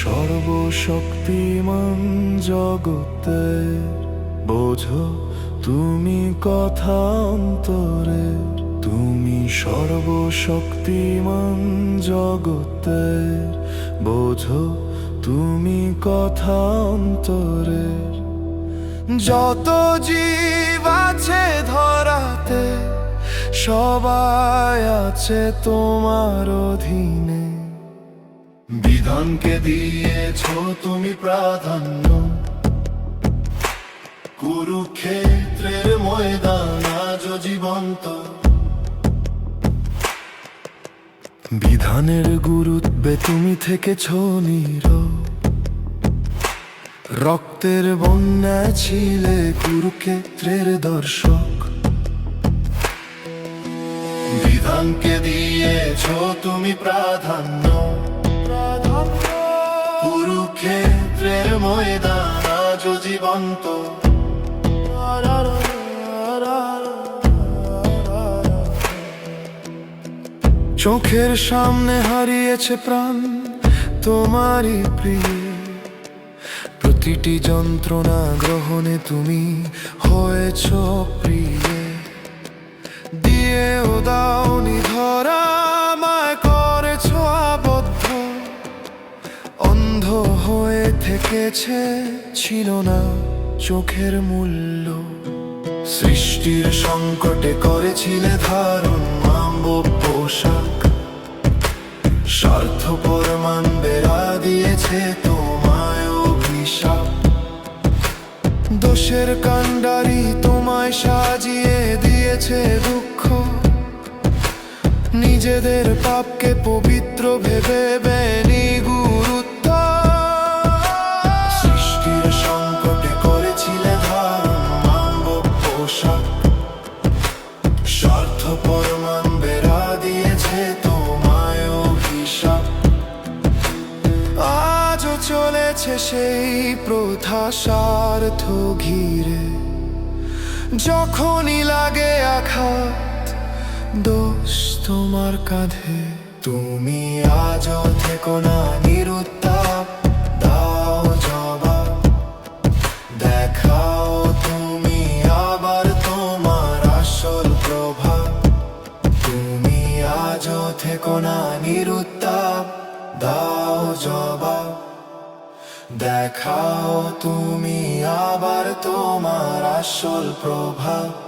সর্বশক্তিমান জগতের, বোঝো তুমি কথা অন্তরে তুমি সর্বশক্তিমান জগতের, বোঝো তুমি কথা অন্তরে যত জীব আছে ধরাতে, সবাই আছে তোমার অধীনে। বিধানকে দিয়েছ তুমি প্রাধান্য। কুরুক্ষেত্রের ময়দান আজ জীবন্ত। বিধানের গুরুত্বে তুমি থেকেছ নীরব। রক্তের বন্যা ছিলে কুরুক্ষেত্রের দর্শক। বিধানকে দিয়েছ তুমি প্রাধান্য। ময়দান আজ জীবন্ত। চোখের সামনে হারিয়েছে প্রাণ তোমারই প্রিয়। প্রতিটি যন্ত্রণা গ্রহণে তুমি হয়েছ প্রিয়। থেকেছে ছিল না চোখের মূল্য। সৃষ্টির সংকটে করেছিলে ধারণ মাম্ব পোশাক। স্বার্থপর মান বেড়া দিয়েছে তোমায় অভিশাপ। দোষের কাণ্ডারি তোমায় সাজিয়ে দিয়েছে দুঃখ। নিজেদের পাপকে পবিত্র ভেবে বেনি চলেছে সেই প্রথা স্বার্থ ঘিরে। যখনই লাগে আঘাত, দোষ তোমার কাঁধে। তুমি আজ থেকো না নিরুত্তাপ, দাও জবাব। দেখাও তুমি আবার তোমার আসল প্রভাব। তুমি আজও থেকো না নিরুত্তাপ, দাও জবাব। দেখাও তুমি আবার তোমার আসল প্রভাব।